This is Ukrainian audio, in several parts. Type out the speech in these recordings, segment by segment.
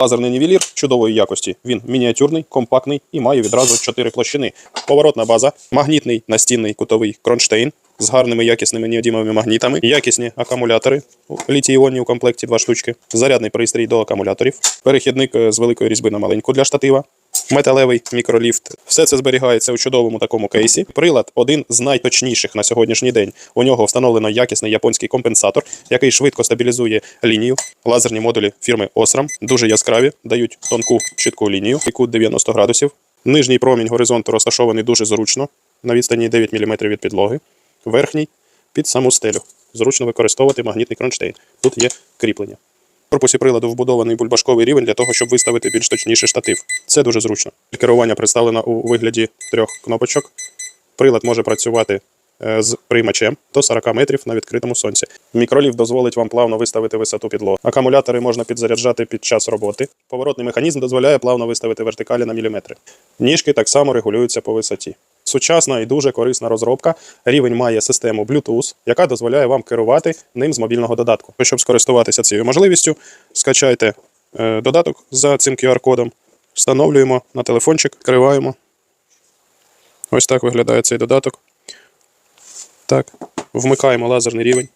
Лазерний нівелір чудової якості. Він мініатюрний, компактний і має відразу 4 площини. Поворотна база, магнітний настінний кутовий кронштейн з гарними якісними неодімовими магнітами, якісні акумулятори, літій-іонні у комплекті 2 штучки, зарядний пристрій до акумуляторів, перехідник е, з великої різьби на маленьку для штатива. Металевий мікроліфт. Все це зберігається у чудовому такому кейсі. Прилад один з найточніших на сьогоднішній день. У нього встановлено якісний японський компенсатор, який швидко стабілізує лінію. Лазерні модулі фірми Osram дуже яскраві, дають тонку чітку лінію, і кут 90 градусів. Нижній промінь горизонту розташований дуже зручно, на відстані 9 мм від підлоги. Верхній під саму стелю. Зручно використовувати магнітний кронштейн. Тут є кріплення. Корпусі приладу вбудований бульбашковий рівень для того, щоб виставити більш точніший штатив. Це дуже зручно. Керування представлено у вигляді трьох кнопочок. Прилад може працювати е, з приймачем до 40 метрів на відкритому сонці. Мікроліфт дозволить вам плавно виставити висоту підлоги. Акумулятори можна підзаряджати під час роботи. Поворотний механізм дозволяє плавно виставити вертикалі на міліметри. Ніжки так само регулюються по висоті. Сучасна і дуже корисна розробка. Рівень має систему Bluetooth, яка дозволяє вам керувати ним з мобільного додатку. Щоб скористуватися цією можливістю, скачайте е, додаток за цим QR-кодом, встановлюємо на телефончик, відкриваємо. Ось так виглядає цей додаток. Так, вмикаємо лазерний рівень.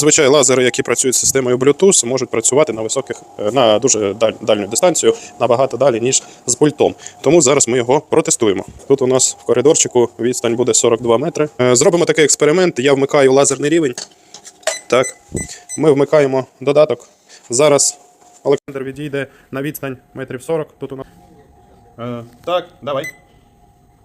Зазвичай лазери, які працюють з системою Bluetooth, можуть працювати на високих, е, на дуже даль, дальню дистанцію, набагато далі, ніж з пультом. Тому зараз ми його протестуємо. Тут у нас в коридорчику відстань буде 42 метри. Е, Зробимо такий експеримент. Я вмикаю лазерний рівень. Так, ми вмикаємо додаток. Зараз Олександр відійде на відстань метрів 40. Тут у нас. Е, так, давай.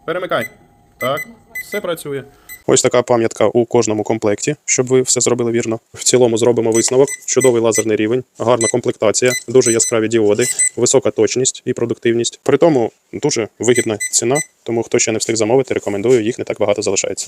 Перемикай. Так, все працює. Ось така пам'ятка у кожному комплекті, щоб ви все зробили вірно. В цілому зробимо висновок. Чудовий лазерний рівень, гарна комплектація, дуже яскраві діоди, висока точність і продуктивність. При тому дуже вигідна ціна. Тому хто ще не встиг замовити, рекомендую, їх не так багато залишається.